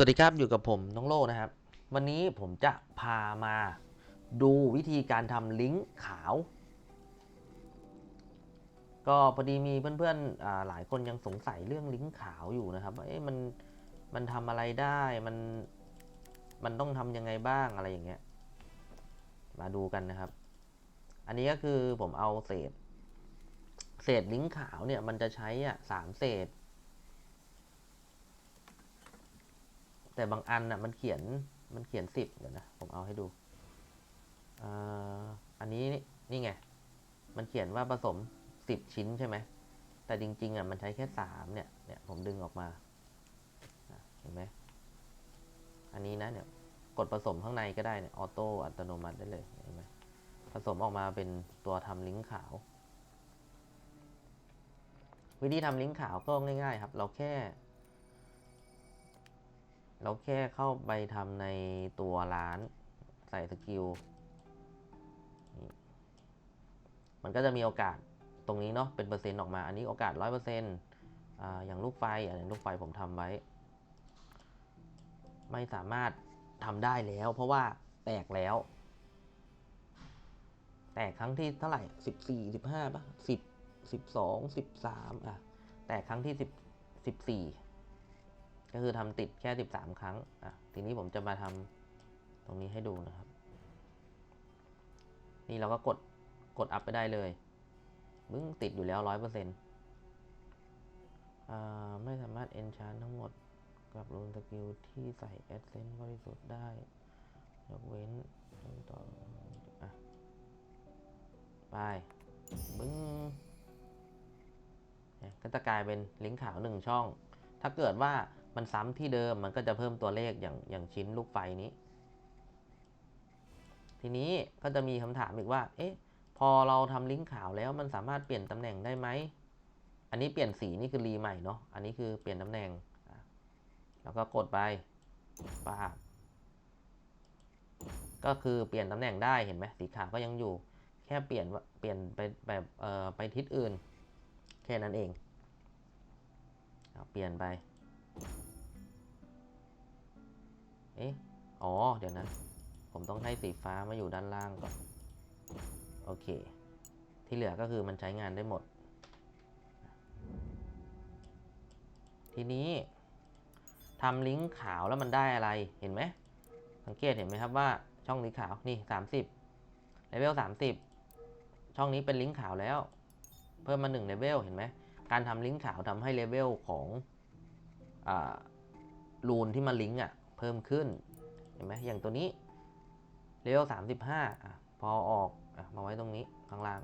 สวัสดีครับอยู่กับผมน้องโลนะครับ วันนี้ผมจะพามาดูวิธีการทำลิงก์ขาว ก็พอดีมีเพื่อนๆหลายคนยังสงสัยเรื่องลิงก์ขาวอยู่นะครับว่าเอ๊ะมันมันทำอะไรได้มันมันต้องทำยังไงบ้างอะไรอย่างเงี้ยมาดูกันนะครับ อันนี้ก็คือผมเอาเศษ เศษลิงก์ขาวเนี่ยมันจะใช้อะสามเศษ แต่บางอันน่ะมันเขียนมันเขียนสิบเดี๋ยวนะ ผมเอาให้ดูออันนี้นี่ไง มันเขียนว่าผสมสิบชิ้นใช่ไหม แต่จริง ๆอะมันใช้แค่สามเนี่ยเนี่ยผมดึงออกมาเห็นไหมอันนี้นะเนี่ยกดผสมข้างในก็ได้เนี่ยออโต้อัตโนมัติได้เลยเห็นไหมผสมออกมาเป็นตัวทำลิงก์ขาว วิธีทำลิงก์ขาวก็ง่าย ๆ ครับ เราแค่ เราแค่เข้าไปทำในตัวร้านใส่สกิล มันก็จะมีโอกาสตรงนี้เนาะเป็นเปอร์เซ็นต์ออกมา อันนี้โอกาสร้อยเปอร์เซ็นต์อย่างลูกไฟอันนี้ลูกไฟผมทำไว้ ไม่สามารถทำได้แล้ว เพราะว่าแตกแล้ว แตกครั้งที่เท่าไหร่สิบสี่สิบห้าป่ะสิบสิบสองสิบสามอะ แตกครั้งที่สิบสิบสี่ ก็คือทำติดแค่ 13 ครั้งอะทีนี้ผมจะมาทำตรงนี้ให้ดูนะครับ นี่เราก็กดกดอัพไปได้เลยมึงติดอยู่แล้ว100%อ่าไม่สามารถ enchant ทั้งหมดกับรูนสกิลที่ใส่ essence บริสุทธิ์ได้ยกเว้นต่ออะไปบึ้งก็จะกลายเป็นลิงก์ขาวหนึ่งช่อง ถ้าเกิดว่ามันซ้ำที่เดิมมันก็จะเพิ่มตัวเลขอย่างอย่างชิ้นลูกไฟนี้ ทีนี้ก็จะมีคำถามอีกว่า เอ๊ะ พอเราทำลิงก์ขาวแล้วมันสามารถเปลี่ยนตำแหน่งได้ไหม อันนี้เปลี่ยนสีนี่คือรีใหม่เนาะ อันนี้คือเปลี่ยนตำแหน่ง แล้วก็กดไปป้าบก็คือเปลี่ยนตำแหน่งได้เห็นไหมสีขาวก็ยังอยู่ แค่เปลี่ยนเปลี่ยนไปแบบเอ่อไปทิศอื่น แค่นั้นเอง เอาเปลี่ยนไป เอ๊ะ อ๋อ เดี๋ยวนะ ผมต้องให้สีฟ้ามาอยู่ด้านล่างก่อน โอเค ที่เหลือก็คือมันใช้งานได้หมด ทีนี้ทำลิงก์ขาวแล้วมันได้อะไร เห็นไหม สังเกตเห็นไหมครับว่าช่องนี้ขาว นี่ 30เลเวล30 ช่องนี้เป็นลิงก์ขาวแล้ว เพิ่มมา1เลเวล เห็นไหม การทำลิงก์ขาวทำให้เลเวลของอรูนที่มาลิงก์อะเพิ่มขึ้นเห็นไหมอย่างตัวนี้เลเวลสามสิบห้าอะพอออกอะมาไว้ตรงนี้ข้างล่าง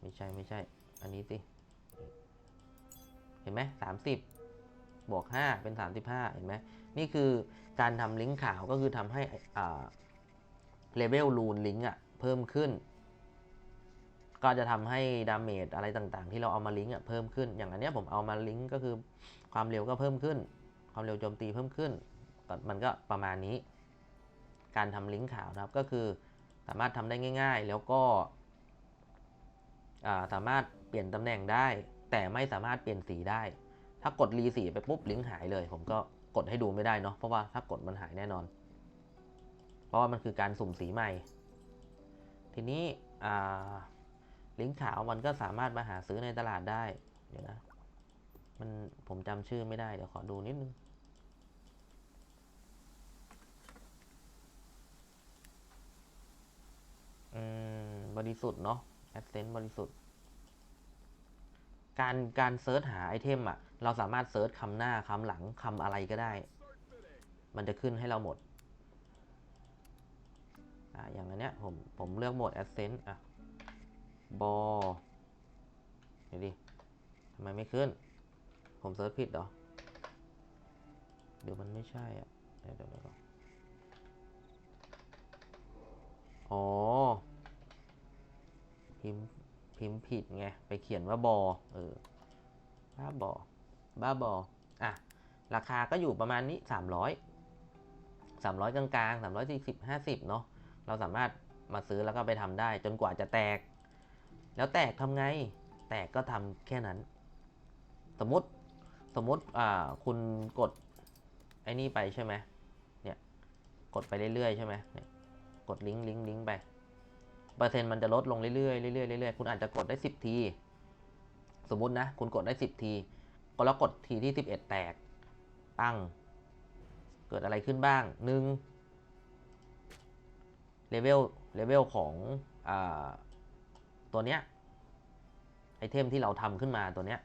ไม่ใช่ไม่ใช่ อันนี้สิ เห็นไหมสามสิบบวกห้าเป็นสามสิบห้าเห็นไหมนี่คือการทำลิงก์ขาวก็คือทำให้เลเวลรูนลิงก์อะเพิ่มขึ้น ก็จะทำให้ดาเมจอะไรต่างๆ ที่เราเอามาลิงก์เพิ่มขึ้น อย่างอันเนี้ยผมเอามาลิงก์ก็คือความเร็วก็เพิ่มขึ้น ความเร็วโจมตีเพิ่มขึ้น มันก็ประมาณนี้ การทำลิงก์ขาวนะครับ ก็คือสามารถทำได้ง่าย ๆ แล้วก็าสามารถเปลี่ยนตำแหน่งได้ แต่ไม่สามารถเปลี่ยนสีได้ ถ้ากดรีสีไปปุ๊บลิงก์หายเลย ผมก็กดให้ดูไม่ได้เนาะ เพราะว่าถ้ากดมันหายแน่นอน เพราะว่ามันคือการสุ่มสีใหม่ ทีนี้อ่า ลิงก์ขาวมันก็สามารถมาหาซื้อในตลาดได้ เดี๋ยวนะ มันผมจำชื่อไม่ได้ เดี๋ยวขอดูนิดนึง อืม บริสุทธิ์เนาะแอดเซนต์บริสุทธิ์ การการเซิร์ชหาไอเทมอะเราสามารถเซิร์ชคำหน้าคำหลังคำอะไรก็ได้ มันจะขึ้นให้เราหมด อ่าอย่างอันเนี้ยผมผมเลือกโหมด Ascent อะ บอเดี๋ยวดิทำไมไม่ขึ้น ผมเซิร์ชผิดเหรอเดี๋ยวมันไม่ใช่อะเดี๋ยวเดี๋ยวอนอ๋อ พิมพ์พิมพ์ผิดไง ไปเขียนว่าบอ เออ บ้าบอ บ้าบอ อะ ราคาก็อยู่ประมาณนี้ 300 300 กลางๆ 340 50 เนาะ เราสามารถมาซื้อแล้วก็ไปทำได้จนกว่าจะแตก แล้วแตกทำไง แตกก็ทำแค่นั้น สมมติสมมติอ่าคุณกดไอ้นี่ไปใช่ไหมเนี่ย กดไปเรื่อยๆใช่ไหมเนี่ยกดลิงก์ลิงก์ลิงก์ไป เปอร์เซ็นต์มันจะลดลงเรื่อยๆเรื่อยๆเรื่อยๆคุณอาจจะกดได้สิบที สมมตินะ คุณกดได้สิบทีก็แล้วกดทีที่สิบเอ็ดแตกปังเกิดอะไรขึ้นบ้างหนึ่งเลเวลเลเวลของอ่า ตัวเนี้ยไอเทมที่เราทำขึ้นมาตัวเนี้ย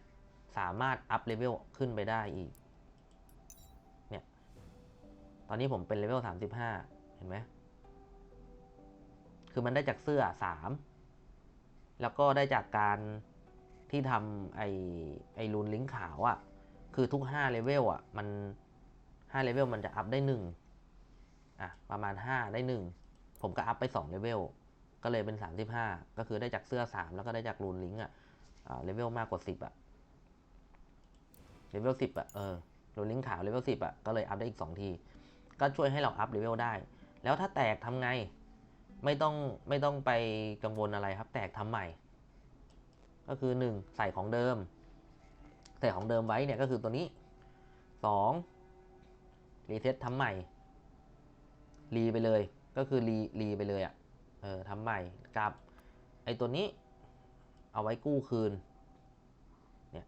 สามารถอัพเลเวลขึ้นไปได้อีก เนี่ย ตอนนี้ผมเป็นเลเวล35เห็นไหม คือมันได้จากเสื้อ3แล้วก็ได้จากการที่ทำไอไอรูนลิงขาวอะ่ะ คือทุก5เลเวลอะ มัน5เลเวลมันจะอัพได้1อะ ประมาณ5ได้1ผมก็อัพไป2เลเวล ก็เลยเป็น 35 ก็คือได้จากเสื้อ 3 แล้วก็ได้จากรูนลิงก์อะเลเวลมากกว่า 10อะเลเวล10อะเออรูนลิงก์ขาวเลเวล10อะก็เลยอัพได้อีก 2 ที ก็ช่วยให้เราอัพเลเวลได้ แล้วถ้าแตกทำไง ไม่ต้องไม่ต้องไปกังวลอะไรครับ แตกทำใหม่ ก็คือ 1 ใส่ของเดิม ใส่ของเดิมไว้เนี่ยก็คือตัวนี้ 2 รีเซ็ตทำใหม่รีไปเลยก็คือรีรีไปเลยอะ เออทำใหม่กับไอตัวนี้เอาไว้กู้คืนเนี่ย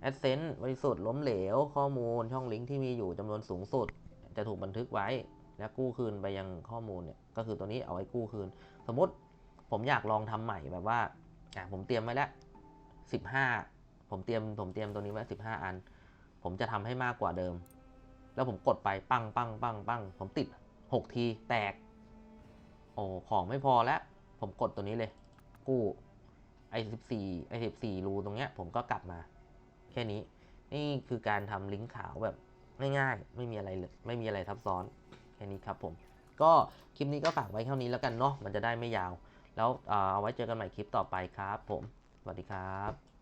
แอดเซนต์บริสุทธิ์ล้มเหลว ข้อมูลช่องลิงก์ที่มีอยู่จำนวนสูงสุด จะถูกบันทึกไว้ และกู้คืนไปยังข้อมูลเนี่ยก็คือตัวนี้เอาไว้กู้คืน สมมติผมอยากลองทำใหม่แบบว่าอะผมเตรียมไว้แล้วสิบห้าผมเตรียมผมเตรียมตัวนี้ไว้สิบห้าอัน ผมจะทำให้มากกว่าเดิม แล้วผมกดไปปังปังปังปังผมติดหกทีแตก โอ้ของไม่พอแล้ว ผมกดตัวนี้เลย กู้ไอ้สิบสี่ไอ้สิบสี่รูตรงเนี้ย ผมก็กลับมา แค่นี้ นี่คือการทำลิงก์ขาวแบบง่ายๆ ไม่มีอะไรเลยไม่มีอะไรซับซ้อน แค่นี้ครับผม ก็คลิปนี้ก็ฝากไว้เท่านี้แล้วกันเนาะ มันจะได้ไม่ยาว แล้วเอาไว้เจอกันใหม่คลิปต่อไปครับ ผม สวัสดีครับ